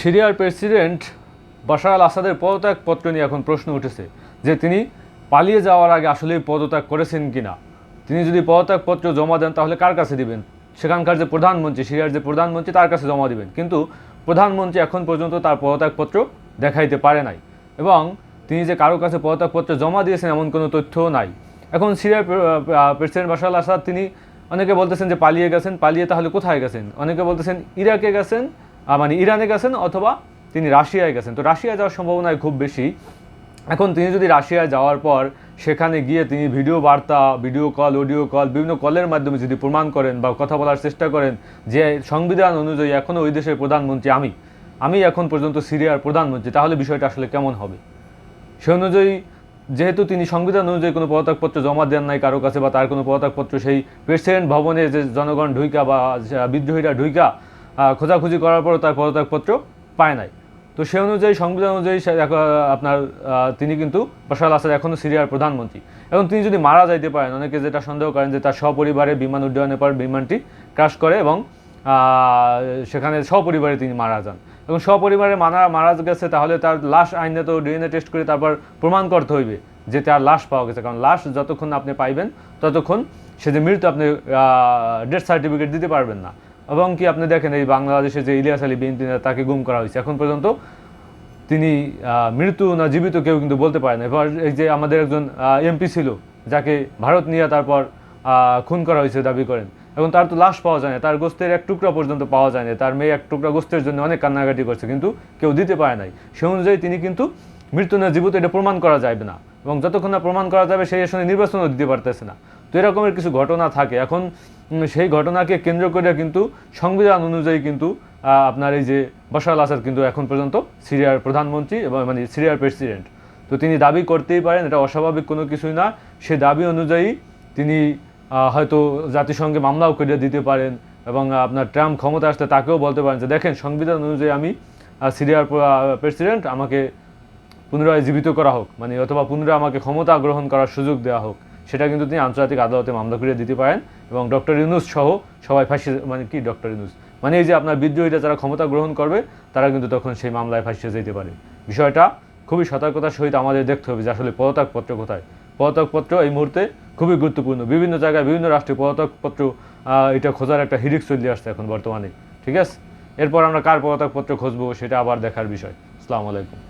সিরিয়ার president Bashar আল আসাদের পদত্যাগ পত্র নিয়ে এখন প্রশ্ন উঠেছে যে তিনি পালিয়ে যাওয়ার আগে আসলে পদত্যাগ করেছেন কিনা। তিনি যদি পদত্যাগ পত্র জমা দেন তাহলে কার কাছে দিবেন? সেখানকার যে প্রধানমন্ত্রী, সিরিয়ার যে প্রধানমন্ত্রী তার কাছে জমা দিবেন। কিন্তু প্রধানমন্ত্রী এখন পর্যন্ত তার পদত্যাগ পত্র দেখাইতে পারে নাই এবং তিনি যে কারও কাছে পদত্যাগ পত্র জমা দিয়েছেন এমন কোনো তথ্যও নাই। এখন সিরিয়ার প্রেসিডেন্ট বাশার আল আসাদ তিনি অনেকে বলতেছেন যে পালিয়ে গেছেন, পালিয়ে তাহলে কোথায় গেছেন? অনেকে বলতেছেন ইরাকে গেছেন মানে ইরানে গেছেন অথবা তিনি রাশিয়ায় গেছেন। তো রাশিয়ায় যাওয়ার সম্ভাবনায় খুব বেশি। এখন তিনি যদি রাশিয়ায় যাওয়ার পর সেখানে গিয়ে তিনি ভিডিও বার্তা, ভিডিও কল, অডিও কল, বিভিন্ন কলের মাধ্যমে যদি প্রমাণ করেন বা কথা বলার চেষ্টা করেন যে সংবিধান অনুযায়ী এখনও ওই দেশের প্রধানমন্ত্রী আমি আমি এখন পর্যন্ত সিরিয়ার প্রধানমন্ত্রী, তাহলে বিষয়টা আসলে কেমন হবে? সে অনুযায়ী যেহেতু তিনি সংবিধান অনুযায়ী কোনো পদত্যাগপত্র জমা দেন নাই কারও কাছে বা তার কোনো পদত্যাগপত্র সেই প্রেসিডেন্ট ভবনে যে জনগণ ঢুইকা বা বিদ্রোহীরা ঢুইকা খোঁজাখুঁজি করার পরও তার পদত্যাগপত্র পায় নাই। তো সে অনুযায়ী, সংবিধান অনুযায়ী আপনার তিনি কিন্তু বাশার আসাদ এখনও সিরিয়ার প্রধানমন্ত্রী। এবং তিনি যদি মারা যাইতে পারেন, অনেকে যেটা সন্দেহ করেন যে তার সপরিবারে বিমান উড্ডয়নের পর বিমানটি ক্রাশ করে এবং সেখানে সপরিবারে তিনি মারা যান। এবং সপরিবারে মারা মারা গেছে, তাহলে তার লাশ আইনে তো ডিএনএ টেস্ট করে তারপর প্রমাণ করতে হইবে যে তার লাশ পাওয়া গেছে। কারণ লাশ যতক্ষণ আপনি পাইবেন, ততক্ষণ সে যে মৃত্যু আপনি ডেথ সার্টিফিকেট দিতে পারবেন না। এবং কি আপনি দেখেন এই বাংলাদেশে যে ইলিয়াস আলী বিএনপি তাকে গুম করা হয়েছে। এখন পর্যন্ত তিনি মৃত্যু না জীবিত কেউ কিন্তু বলতে পারে না। এবার এই যে আমাদের একজন এমপি ছিল, যাকে ভারত নিয়ে তারপর খুন করা হয়েছে দাবি করেন। এবং তার তো লাশ পাওয়া যায় না, তার গোস্তের এক টুকরা পর্যন্ত পাওয়া যায় না। তার মেয়ে এক টুকরা গোস্তের জন্য অনেক কান্নাকাটি করছে, কিন্তু কেউ দিতে পারে নাই। সে অনুযায়ী তিনি কিন্তু মৃত্যু না জীবিত, এটা প্রমাণ করা যাবে না। এবং যতক্ষণ না প্রমাণ করা যাবে সেই আসলে নির্বাচনও দিতে পারতেছে না। তো এরকমের কিছু ঘটনা থাকে। এখন সেই ঘটনাকে কেন্দ্র করে কিন্তু সংবিধান অনুযায়ী কিন্তু আপনার এই যে বাশার আল আসাদ কিন্তু এখন পর্যন্ত সিরিয়ার প্রধানমন্ত্রী এবং মানে সিরিয়ার প্রেসিডেন্ট। তো তিনি দাবি করতেই পারেন, এটা অস্বাভাবিক কোনো কিছুই না। সে দাবি অনুযায়ী তিনি হয়তো জাতিসংঘে মামলাও করে দিতে পারেন এবং আপনার ট্রাম্প ক্ষমতা আসলে তাকেও বলতে পারেন যে, দেখেন, সংবিধান অনুযায়ী আমি সিরিয়ার প্রেসিডেন্ট, আমাকে পুনরায় জীবিত করা হোক মানে অথবা পুনরায় আমাকে ক্ষমতা গ্রহণ করার সুযোগ দেওয়া হোক। সেটা কিন্তু তিনি আন্তর্জাতিক আদালতে মামলা করে দিতে পারেন এবং ডক্টর ইউনুস সহ সবাই ফাঁসি মানে কি ডক্টর ইউনুস? মানে এই যে আপনার বিদ্রোহীরা যারা ক্ষমতা গ্রহণ করবে, তারা কিন্তু তখন সেই মামলায় ফাঁসিয়ে যেতে পারে। বিষয়টা খুবই সতর্কতার সহিত আমাদের দেখতে হবে যে আসলে পদত্যাগপত্র কোথায়। পদত্যাগপত্র এই মুহূর্তে খুবই গুরুত্বপূর্ণ। বিভিন্ন জায়গায় বিভিন্ন রাষ্ট্রে পদত্যাগপত্র এটা খোঁজার একটা হিরিক চলে আসছে এখন বর্তমানে। ঠিক আছে? এরপর আমরা কার পদত্যাগপত্র খুঁজবো সেটা আবার দেখার বিষয়। আসসালামু আলাইকুম।